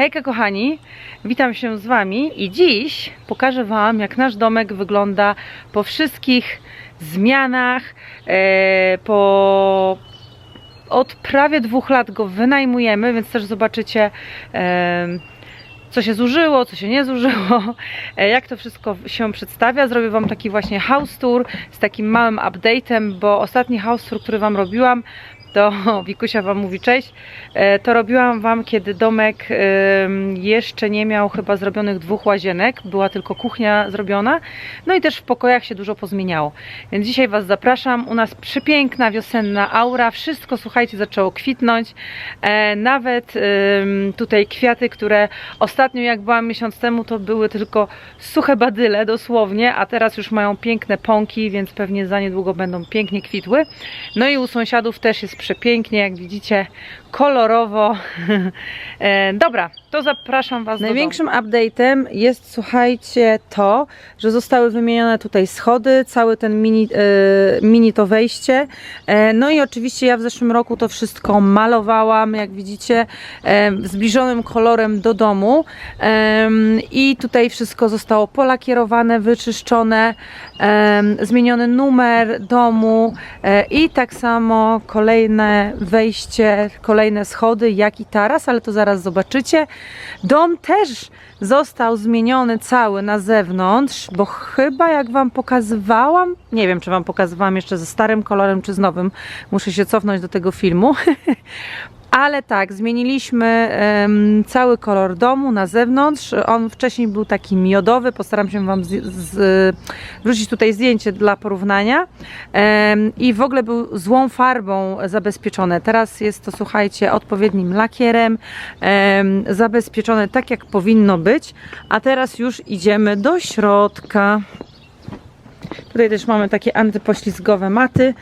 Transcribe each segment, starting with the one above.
Hejka kochani, witam się z Wami i dziś pokażę Wam jak nasz domek wygląda po wszystkich zmianach, e, po od prawie dwóch lat go wynajmujemy, więc też zobaczycie e, co się zużyło, co się nie zużyło, e, jak to wszystko się przedstawia. Zrobię Wam taki właśnie house tour z takim małym update'em, bo ostatni house tour, który Wam robiłam, to Wikusia Wam mówi cześć, e, to robiłam Wam, kiedy domek jeszcze nie miał chyba zrobionych dwóch łazienek, była tylko kuchnia zrobiona, no i też w pokojach się dużo pozmieniało. Więc dzisiaj Was zapraszam, u nas przepiękna wiosenna aura, wszystko słuchajcie zaczęło kwitnąć, e, nawet tutaj kwiaty, które ostatnio jak byłam miesiąc temu, to były tylko suche badyle dosłownie, a teraz już mają piękne pąki, więc pewnie za niedługo będą pięknie kwitły. No i u sąsiadów też jest przepięknie, jak widzicie, kolorowo. E, Dobra, to zapraszam Was Największym update'em jest, słuchajcie, to, że zostały wymienione tutaj schody, cały ten mini, e, mini to wejście. E, no i oczywiście ja w zeszłym roku to wszystko malowałam, jak widzicie, e, zbliżonym kolorem do domu. Em, I tutaj wszystko zostało polakierowane, wyczyszczone, em, zmieniony numer domu e, i tak samo kolejne wejście, kolejne schody, jak i taras, ale to zaraz zobaczycie. Dom też został zmieniony cały na zewnątrz, bo chyba jak Wam pokazywałam, nie wiem czy Wam pokazywałam jeszcze ze starym kolorem czy z nowym, muszę się cofnąć do tego filmu. Ale tak, zmieniliśmy em, cały kolor domu na zewnątrz. On wcześniej był taki miodowy. Postaram się Wam z, z, wrzucić tutaj zdjęcie dla porównania. Em, I w ogóle był złą farbą zabezpieczone. Teraz jest to, słuchajcie, odpowiednim lakierem. em, zabezpieczone tak, jak powinno być. A teraz już idziemy do środka. Tutaj też mamy takie antypoślizgowe maty,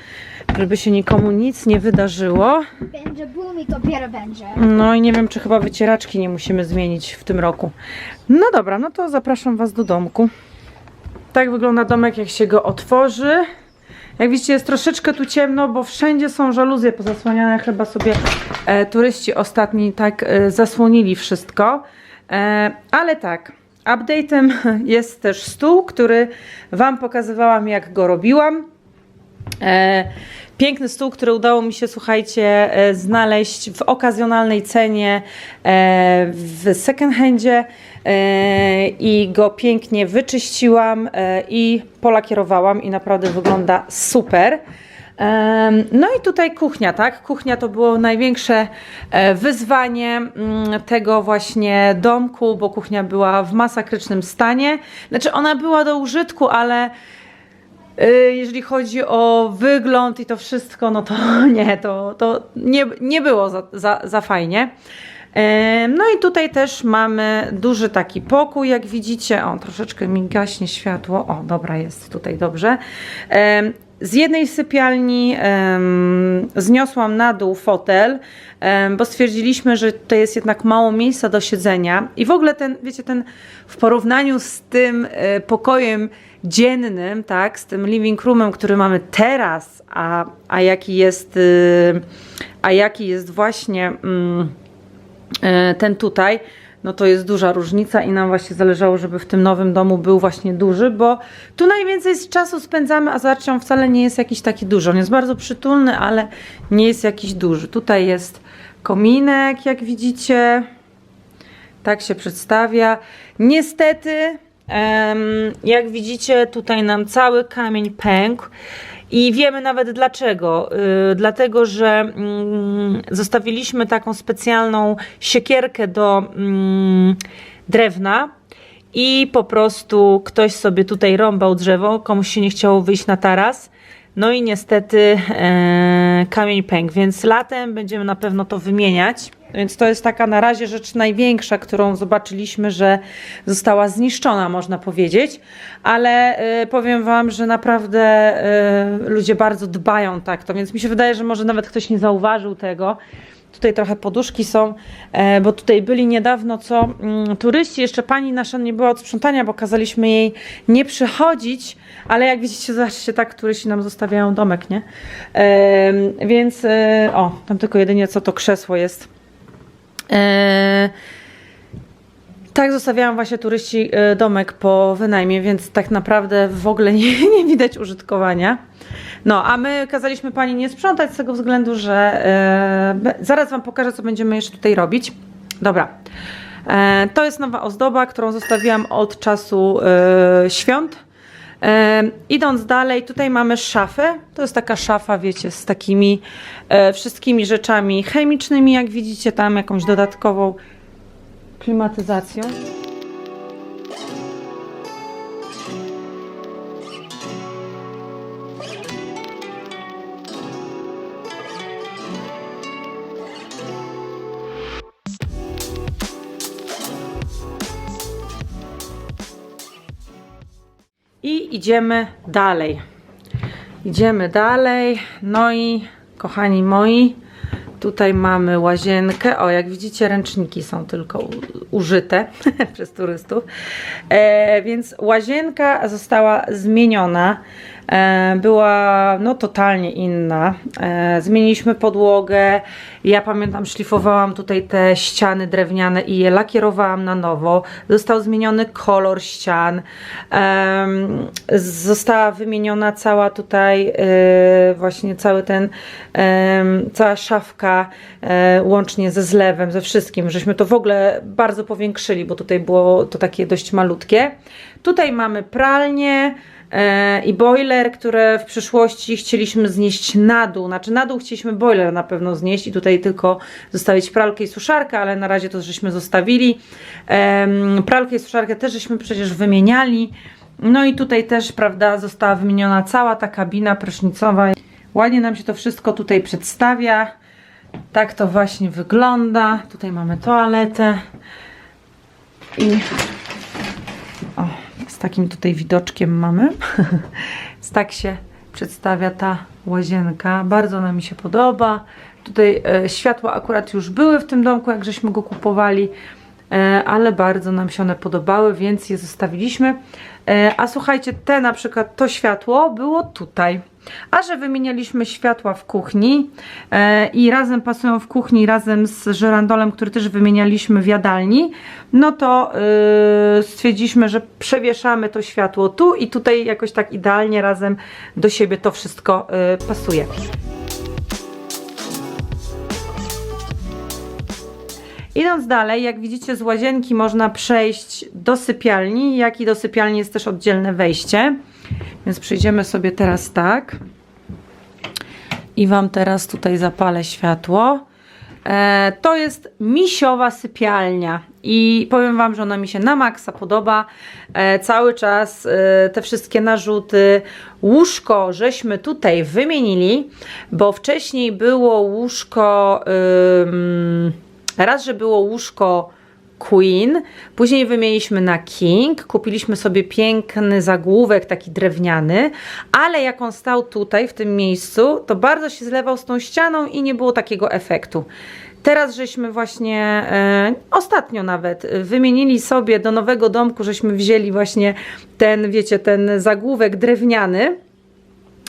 żeby się nikomu nic nie wydarzyło. Będzie boom i dopiero będzie. No i nie wiem, czy chyba wycieraczki nie musimy zmienić w tym roku. No dobra, no to zapraszam Was do domku. Tak wygląda domek, jak się go otworzy. Jak widzicie, jest troszeczkę tu ciemno, bo wszędzie są żaluzje pozasłaniane. Chyba sobie e, turyści ostatni tak e, zasłonili wszystko. E, ale tak, update'em jest też stół, który Wam pokazywałam, jak go robiłam. E, piękny stół, który udało mi się, słuchajcie, e, znaleźć w okazjonalnej cenie e, w second handzie i go pięknie wyczyściłam i polakierowałam i naprawdę wygląda super. No i tutaj kuchnia, tak? Kuchnia to było największe e, wyzwanie mm, tego właśnie domku, bo kuchnia była w masakrycznym stanie. Znaczy ona była do użytku, ale y, jeżeli chodzi o wygląd i to wszystko, no to nie, to, to nie, nie było za, za, za fajnie. No i tutaj też mamy duży taki pokój, jak widzicie. O, troszeczkę mi gaśnie światło. O, dobra, jest tutaj dobrze. Z jednej sypialni em, zniosłam na dół fotel, em, bo stwierdziliśmy, że to jest jednak mało miejsca do siedzenia. I w ogóle ten, wiecie, ten w porównaniu z tym e, pokojem dziennym, tak, z tym living roomem, który mamy teraz, a, a jaki jest, y, a jaki jest właśnie. Mm, e, ten tutaj, no to jest duża różnica i nam właśnie zależało, żeby w tym nowym domu był właśnie duży, bo tu najwięcej czasu spędzamy, a zobaczcie, on wcale nie jest jakiś taki duży. On jest bardzo przytulny, ale nie jest jakiś duży. Tutaj jest kominek, jak widzicie. Tak się przedstawia. Niestety, jak widzicie, tutaj nam cały kamień pękł. I wiemy nawet dlaczego. Yy, dlatego, że mm, zostawiliśmy taką specjalną siekierkę do mm, drewna i po prostu ktoś sobie tutaj rąbał drzewo, komuś się nie chciało wyjść na taras. No i niestety e, kamień pękł, więc latem będziemy na pewno to wymieniać. Więc to jest taka na razie rzecz największa, którą zobaczyliśmy, że została zniszczona, można powiedzieć. Ale e, powiem Wam, że naprawdę e, ludzie bardzo dbają tak to, więc mi się wydaje, że może nawet ktoś nie zauważył tego. Tutaj trochę poduszki są, e, bo tutaj byli niedawno co mm, turyści, jeszcze pani nasza nie była od sprzątania, bo kazaliśmy jej nie przychodzić, ale jak widzicie, zobaczcie, tak turyści nam zostawiają domek, nie? Więc, e, o, tam tylko jedynie co to krzesło jest. Tak, zostawiałam właśnie turyści e, domek po wynajmie, więc tak naprawdę w ogóle nie, nie widać użytkowania. No, a my kazaliśmy pani nie sprzątać z tego względu, że e, zaraz wam pokażę, co będziemy jeszcze tutaj robić. Dobra. E, to jest nowa ozdoba, którą zostawiłam od czasu e, świąt. E, idąc dalej, tutaj mamy szafę. To jest taka szafa, wiecie, z takimi e, wszystkimi rzeczami chemicznymi, jak widzicie, tam jakąś dodatkową klimatyzacją. I idziemy dalej. Idziemy dalej. No i kochani moi, tutaj mamy łazienkę. O, jak widzicie, ręczniki są tylko użyte przez turystów. E, więc łazienka została zmieniona. E, była no totalnie inna. E, zmieniliśmy podłogę. Ja pamiętam, szlifowałam tutaj te ściany drewniane i je lakierowałam na nowo. Został zmieniony kolor ścian. Em, została wymieniona cała tutaj e, właśnie cały ten cała szafka e, łącznie ze zlewem, ze wszystkim. Żeśmy to w ogóle bardzo powiększyli, bo tutaj było to takie dość malutkie. Tutaj mamy pralnię e, i boiler, które w przyszłości chcieliśmy znieść na dół. Znaczy na dół chcieliśmy boiler na pewno znieść i tutaj tylko zostawić pralkę i suszarkę, ale na razie to żeśmy zostawili. Pralkę i suszarkę też żeśmy przecież wymieniali. No i tutaj też, prawda, została wymieniona cała ta kabina prysznicowa. Ładnie nam się to wszystko tutaj przedstawia. Tak to właśnie wygląda. Tutaj mamy toaletę. I z takim tutaj widoczkiem mamy. Tak się przedstawia ta łazienka. Bardzo ona mi się podoba. Tutaj e, światła akurat już były w tym domku, jak żeśmy go kupowali, e, ale bardzo nam się one podobały, więc je zostawiliśmy. E, a słuchajcie, te na przykład to światło było tutaj. A że wymienialiśmy światła w kuchni e, i razem pasują w kuchni, razem z żerandolem, który też wymienialiśmy w jadalni, no to e, stwierdziliśmy, że przewieszamy to światło tu i tutaj jakoś tak idealnie razem do siebie to wszystko e, pasuje. Idąc dalej, jak widzicie z łazienki można przejść do sypialni, jak i do sypialni jest też oddzielne wejście. Więc przejdziemy sobie teraz tak. I Wam teraz tutaj zapalę światło. E, to jest misiowa sypialnia i powiem Wam, że ona mi się na maksa podoba. E, cały czas e, te wszystkie narzuty, łóżko żeśmy tutaj wymienili, bo wcześniej było łóżko, ym, raz, że było łóżko Queen, później wymieniliśmy na King, kupiliśmy sobie piękny zagłówek, taki drewniany, ale jak on stał tutaj, w tym miejscu, to bardzo się zlewał z tą ścianą i nie było takiego efektu. Teraz żeśmy właśnie, e, ostatnio nawet, e, wymienili sobie do nowego domku, żeśmy wzięli właśnie ten, wiecie, ten zagłówek drewniany.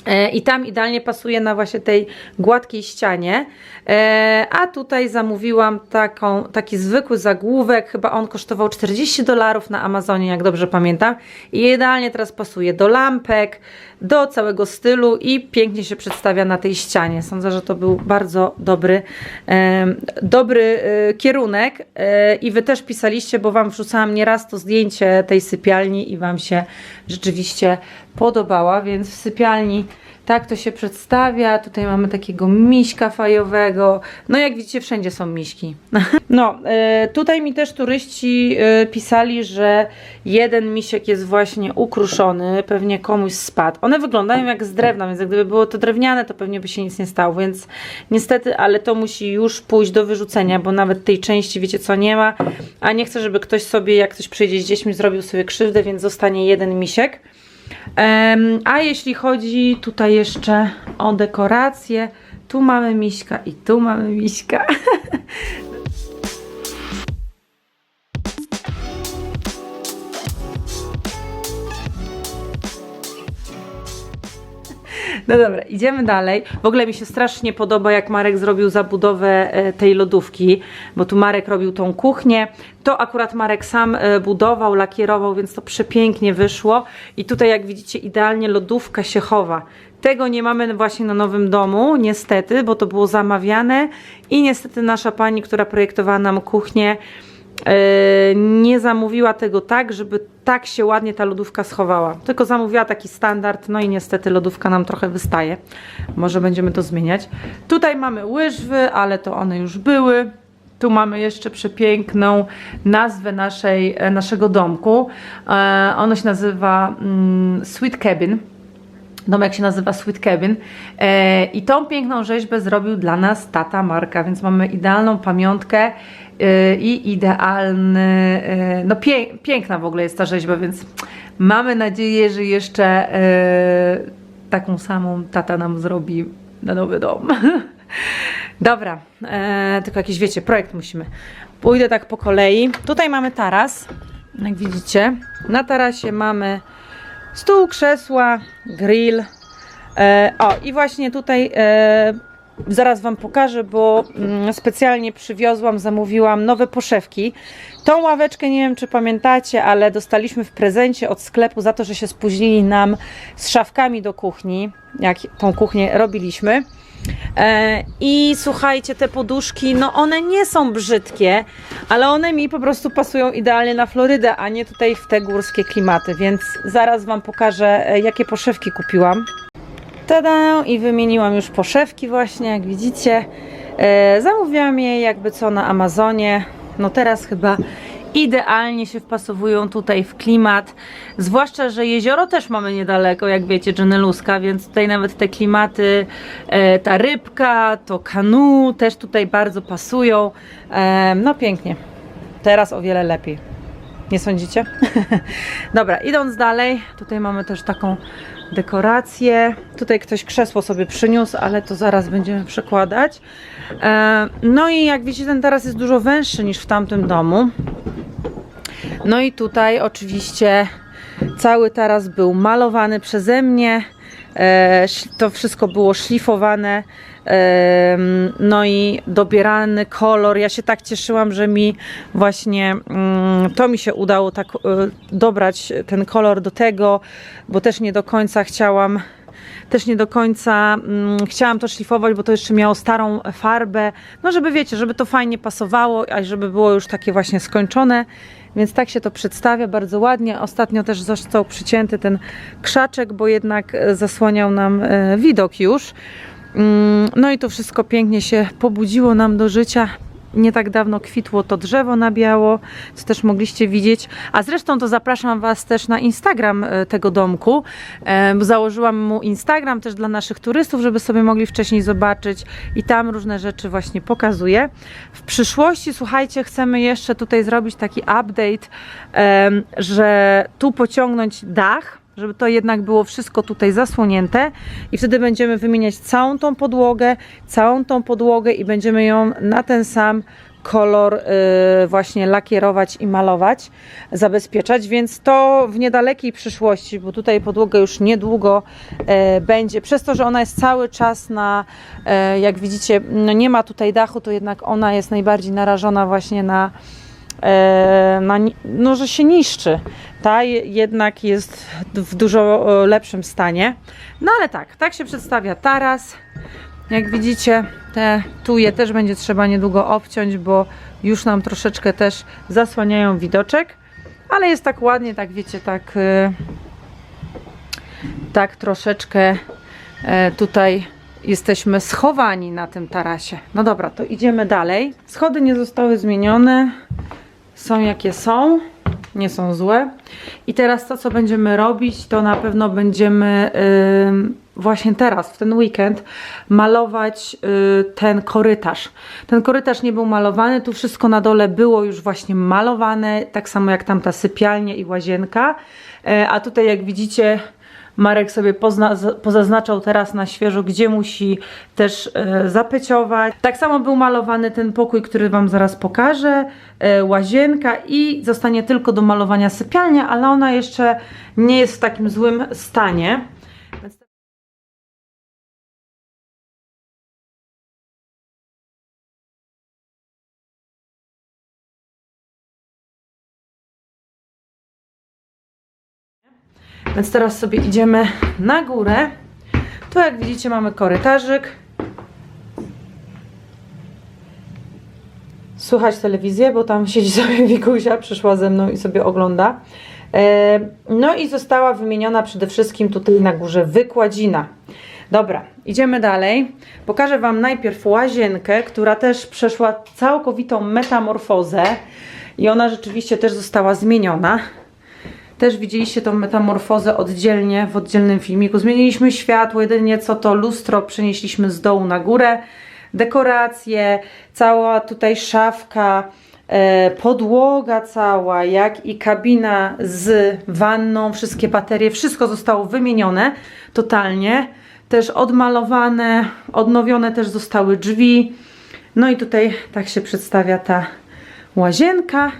E, I tam idealnie pasuje na właśnie tej gładkiej ścianie. E, a tutaj zamówiłam taką, taki zwykły zagłówek, chyba on kosztował 40 dolarów na Amazonie, jak dobrze pamiętam. I idealnie teraz pasuje do lampek, do całego stylu i pięknie się przedstawia na tej ścianie. Sądzę, że to był bardzo dobry, e, dobry e, kierunek. E, I wy też pisaliście, bo wam wrzucałam nieraz to zdjęcie tej sypialni i wam się rzeczywiście podobała, więc w sypialni tak to się przedstawia. Tutaj mamy takiego miśka fajowego. No jak widzicie, wszędzie są miśki. No, e, tutaj mi też turyści e, pisali, że jeden misiek jest właśnie ukruszony, pewnie komuś spadł. One wyglądają jak z drewna, więc gdyby było to drewniane, to pewnie by się nic nie stało, więc niestety, ale to musi już pójść do wyrzucenia, bo nawet tej części, wiecie co, nie ma, a nie chcę, żeby ktoś sobie, jak ktoś przyjdzie z dziećmi, zrobił sobie krzywdę, więc zostanie jeden misiek. A jeśli chodzi tutaj jeszcze o dekorację, tu mamy miśka i tu mamy miśka. No dobra, idziemy dalej. W ogóle mi się strasznie podoba, jak Marek zrobił zabudowę e, tej lodówki, bo tu Marek robił tą kuchnię. To akurat Marek sam e, budował, lakierował, więc to przepięknie wyszło. I tutaj, jak widzicie, idealnie lodówka się chowa. Tego nie mamy właśnie na nowym domu, niestety, bo to było zamawiane i niestety nasza pani, która projektowała nam kuchnię, nie zamówiła tego tak, żeby tak się ładnie ta lodówka schowała. Tylko zamówiła taki standard, no i niestety lodówka nam trochę wystaje. Może będziemy to zmieniać. Tutaj mamy łyżwy, ale to one już były. Tu mamy jeszcze przepiękną nazwę naszej, e, naszego domku. E, ono się nazywa mm, Sweet Cabin. Domek się nazywa Sweet Cabin e, i tą piękną rzeźbę zrobił dla nas tata Marka, więc mamy idealną pamiątkę e, i idealny, e, no pie, piękna w ogóle jest ta rzeźba, więc mamy nadzieję, że jeszcze e, taką samą tata nam zrobi na nowy dom. Dobra, e, tylko jakiś wiecie, projekt musimy. Pójdę tak po kolei. Tutaj mamy taras, jak widzicie. Na tarasie mamy Stół, krzesła, grill. E, o, i właśnie tutaj e, zaraz Wam pokażę, bo mm, specjalnie przywiozłam, zamówiłam nowe poszewki. Tą ławeczkę, nie wiem czy pamiętacie, ale dostaliśmy w prezencie od sklepu za to, że się spóźnili nam z szafkami do kuchni, jak tą kuchnię robiliśmy. E, I słuchajcie, te poduszki, no one nie są brzydkie, ale one mi po prostu pasują idealnie na Florydę, a nie tutaj w te górskie klimaty, więc zaraz Wam pokażę, e, jakie poszewki kupiłam. Tada! I wymieniłam już poszewki właśnie, jak widzicie. E, zamówiłam je jakby co na Amazonie. No teraz chyba idealnie się wpasowują tutaj w klimat. Zwłaszcza, że jezioro też mamy niedaleko, jak wiecie, Geneluska, więc tutaj nawet te klimaty, e, ta rybka, to kanu też tutaj bardzo pasują. E, no pięknie. Teraz o wiele lepiej. Nie sądzicie? Dobra, idąc dalej, tutaj mamy też taką dekorację. Tutaj ktoś krzesło sobie przyniósł, ale to zaraz będziemy przekładać. E, no i jak widzicie, ten taras jest dużo węższy niż w tamtym domu. No i tutaj oczywiście cały taras był malowany przeze mnie. E, to wszystko było szlifowane. em, No i dobierany kolor. Ja się tak cieszyłam, że mi właśnie mm, to mi się udało tak e, dobrać ten kolor do tego, bo też nie do końca chciałam też nie do końca mm, chciałam to szlifować, bo to jeszcze miało starą farbę. No, żeby wiecie, żeby to fajnie pasowało, a żeby było już takie właśnie skończone. Więc tak się to przedstawia bardzo ładnie. Ostatnio też został przycięty ten krzaczek, bo jednak e, zasłaniał nam e, widok już. Mm, No i to wszystko pięknie się pobudziło nam do życia. Nie tak dawno kwitło to drzewo na biało, co też mogliście widzieć. A zresztą to zapraszam Was też na Instagram e, tego domku. Założyłam mu Instagram też dla naszych turystów, żeby sobie mogli wcześniej zobaczyć i tam różne rzeczy właśnie pokazuję. W przyszłości, słuchajcie, chcemy jeszcze tutaj zrobić taki update, że tu pociągnąć dach, żeby to jednak było wszystko tutaj zasłonięte. I wtedy będziemy wymieniać całą tą podłogę, całą tą podłogę i będziemy ją na ten sam kolor y, właśnie lakierować i malować, zabezpieczać, więc to w niedalekiej przyszłości, bo tutaj podłoga już niedługo e, będzie, przez to, że ona jest cały czas na, e, jak widzicie, no nie ma tutaj dachu, to jednak ona jest najbardziej narażona właśnie na e, na, no, że się niszczy. Ta je- jednak jest w dużo e, lepszym stanie. No ale tak, tak się przedstawia taras. Jak widzicie, te tuje też będzie trzeba niedługo obciąć, bo już nam troszeczkę też zasłaniają widoczek. Ale jest tak ładnie, tak wiecie, tak, e, tak troszeczkę e, tutaj jesteśmy schowani na tym tarasie. No dobra, to idziemy dalej. Schody nie zostały zmienione są jakie są, nie są złe. I teraz to, co będziemy robić, to na pewno będziemy ym, właśnie teraz, w ten weekend, malować y, ten korytarz. Ten korytarz nie był malowany, tu wszystko na dole było już właśnie malowane, tak samo jak tamta sypialnia i łazienka. E, a tutaj, jak widzicie, Marek sobie pozna, pozaznaczał teraz na świeżo, gdzie musi też e, zapeciować. Tak samo był malowany ten pokój, który Wam zaraz pokażę, e, łazienka i zostanie tylko do malowania sypialnia, ale ona jeszcze nie jest w takim złym stanie. Więc teraz sobie idziemy na górę. Tu jak widzicie mamy korytarzyk. Słychać telewizję, bo tam siedzi sobie Wikusia, przyszła ze mną i sobie ogląda. E, No i została wymieniona przede wszystkim tutaj na górze wykładzina. Dobra, idziemy dalej. Pokażę Wam najpierw łazienkę, która też przeszła całkowitą metamorfozę i ona rzeczywiście też została zmieniona. Też widzieliście tą metamorfozę oddzielnie w oddzielnym filmiku. Zmieniliśmy światło, jedynie co to lustro przenieśliśmy z dołu na górę. Dekoracje, cała tutaj szafka, e, podłoga cała, jak i kabina z wanną, wszystkie baterie, wszystko zostało wymienione totalnie. Też odmalowane, odnowione też zostały drzwi. No i tutaj tak się przedstawia ta łazienka.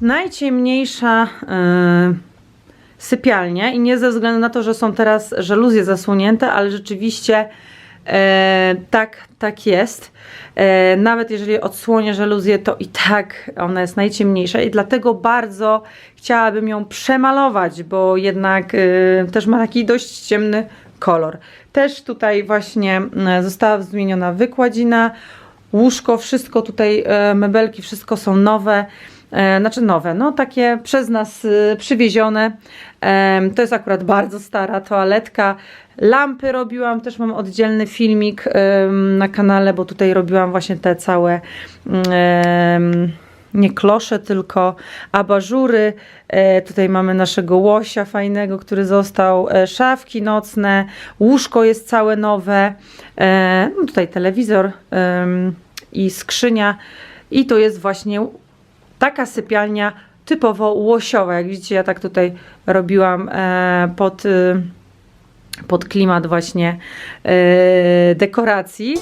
Najciemniejsza e, sypialnia i nie ze względu na to, że są teraz żaluzje zasłonięte, ale rzeczywiście e, tak, tak jest. E, nawet jeżeli odsłonię żaluzję, to i tak ona jest najciemniejsza i dlatego bardzo chciałabym ją przemalować, bo jednak e, też ma taki dość ciemny kolor. Też tutaj właśnie została zmieniona wykładzina, łóżko, wszystko tutaj, mebelki, wszystko są nowe. E, znaczy nowe, no takie przez nas y, przywiezione. Em, to jest akurat bardzo stara toaletka. Lampy robiłam, też mam oddzielny filmik em, na kanale, bo tutaj robiłam właśnie te całe em, nie klosze, tylko abażury. E, tutaj mamy naszego łosia fajnego, który został. E, szafki nocne, łóżko jest całe nowe. E, no tutaj telewizor i skrzynia. I tu jest właśnie taka sypialnia typowo łosiowa. Jak widzicie, ja tak tutaj robiłam e, pod, y, pod klimat właśnie e, dekoracji.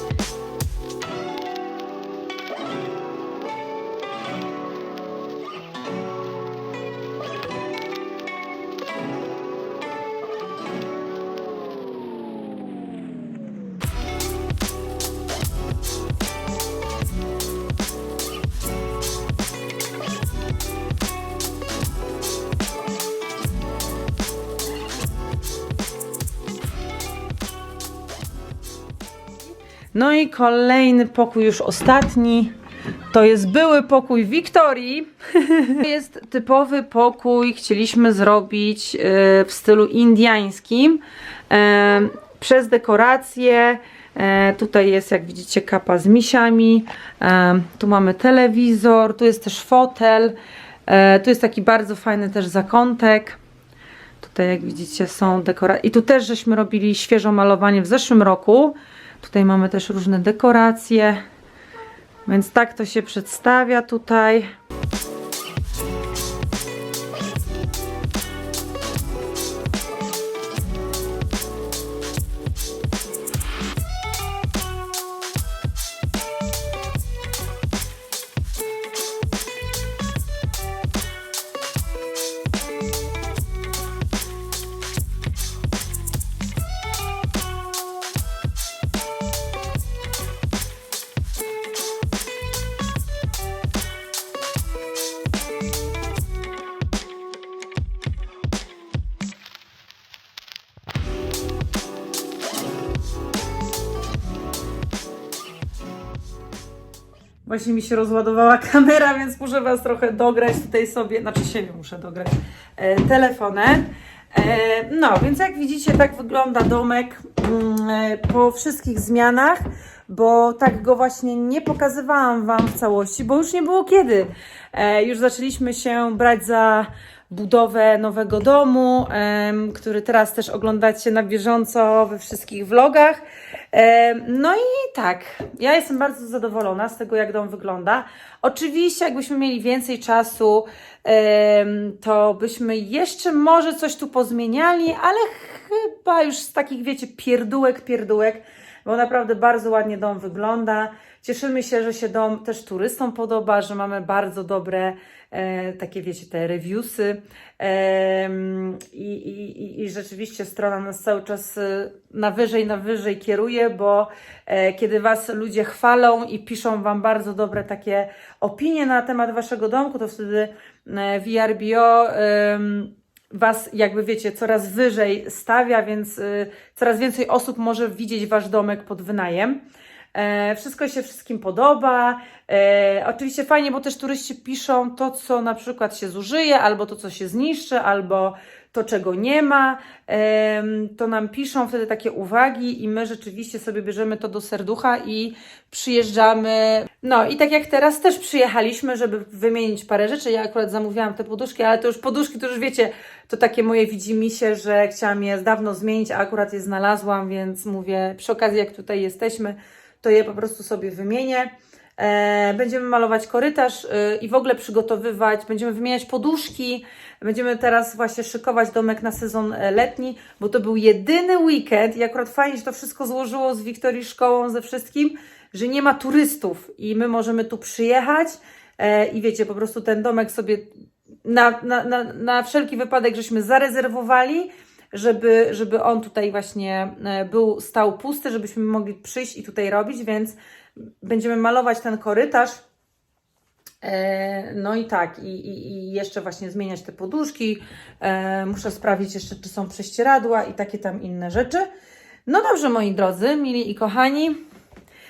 I kolejny pokój, już ostatni. To jest były pokój Wiktorii. To jest typowy pokój, chcieliśmy zrobić e, w stylu indiańskim. E, Przez dekoracje. E, Tutaj jest, jak widzicie, kapa z misiami. Tu mamy telewizor, tu jest też fotel. Tu jest taki bardzo fajny też zakątek. Tutaj jak widzicie są dekoracje. I tu też żeśmy robili świeżo malowanie w zeszłym roku. Tutaj mamy też różne dekoracje. Więc tak to się przedstawia tutaj. Właśnie mi się rozładowała kamera, więc muszę Was trochę dograć tutaj sobie, znaczy siebie muszę dograć e, telefonem. E, no, więc jak widzicie, tak wygląda domek mm, e, po wszystkich zmianach, bo tak go właśnie nie pokazywałam Wam w całości, bo już nie było kiedy. E, już zaczęliśmy się brać za budowę nowego domu, który teraz też oglądacie na bieżąco we wszystkich vlogach. No i tak, ja jestem bardzo zadowolona z tego, jak dom wygląda. Oczywiście, jakbyśmy mieli więcej czasu, to byśmy jeszcze może coś tu pozmieniali, ale chyba już z takich, wiecie, pierdółek, pierdółek, bo naprawdę bardzo ładnie dom wygląda. Cieszymy się, że się dom też turystom podoba, że mamy bardzo dobre e, takie, wiecie, te reviewsy Em, i, i, i- rzeczywiście strona nas cały czas e, na wyżej, na wyżej kieruje, bo e, kiedy Was ludzie chwalą i piszą Wam bardzo dobre takie opinie na temat Waszego domku, to wtedy e, VRBO em, Was, jakby wiecie, coraz wyżej stawia, więc y, coraz więcej osób może widzieć Wasz domek pod wynajem. E, wszystko się wszystkim podoba. E, oczywiście fajnie, bo też turyści piszą to, co na przykład się zużyje, albo to, co się zniszczy, albo to, czego nie ma. Em, to nam piszą wtedy takie uwagi i my rzeczywiście sobie bierzemy to do serducha i przyjeżdżamy. No i tak jak teraz też przyjechaliśmy, żeby wymienić parę rzeczy. Ja akurat zamówiłam te poduszki, ale to już poduszki, to już wiecie, to takie moje widzimisię, że chciałam je dawno zmienić, a akurat je znalazłam, więc mówię, przy okazji jak tutaj jesteśmy, to je po prostu sobie wymienię. E, Będziemy malować korytarz y, i w ogóle przygotowywać, będziemy wymieniać poduszki. Będziemy teraz właśnie szykować domek na sezon e, letni, bo to był jedyny weekend i akurat fajnie się to wszystko złożyło z Wiktorii Szkołą, ze wszystkim, że nie ma turystów i my możemy tu przyjechać e, i wiecie, po prostu ten domek sobie na, na, na, na wszelki wypadek żeśmy zarezerwowali, żeby, żeby on tutaj właśnie e, był, stał pusty, żebyśmy mogli przyjść i tutaj robić, więc będziemy malować ten korytarz. E, No i tak, i, i, i jeszcze właśnie zmieniać te poduszki. E, muszę sprawdzić jeszcze, czy są prześcieradła i takie tam inne rzeczy. No dobrze, moi drodzy, mili i kochani.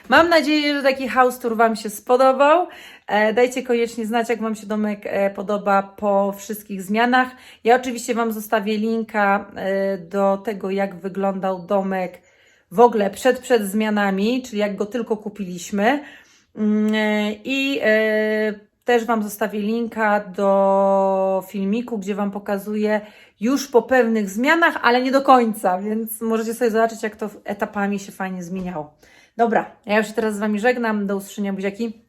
Mam nadzieję, że taki house tour Wam się spodobał. E, dajcie koniecznie znać, jak Wam się domek e, podoba po wszystkich zmianach. Ja oczywiście Wam zostawię linka e, do tego, jak wyglądał domek w ogóle przed, przed zmianami, czyli jak go tylko kupiliśmy. Mm, I też Wam zostawię linka do filmiku, gdzie Wam pokazuję już po pewnych zmianach, ale nie do końca, więc możecie sobie zobaczyć, jak to etapami się fajnie zmieniało. Dobra, ja już się teraz z Wami żegnam. Do usłyszenia, buziaki.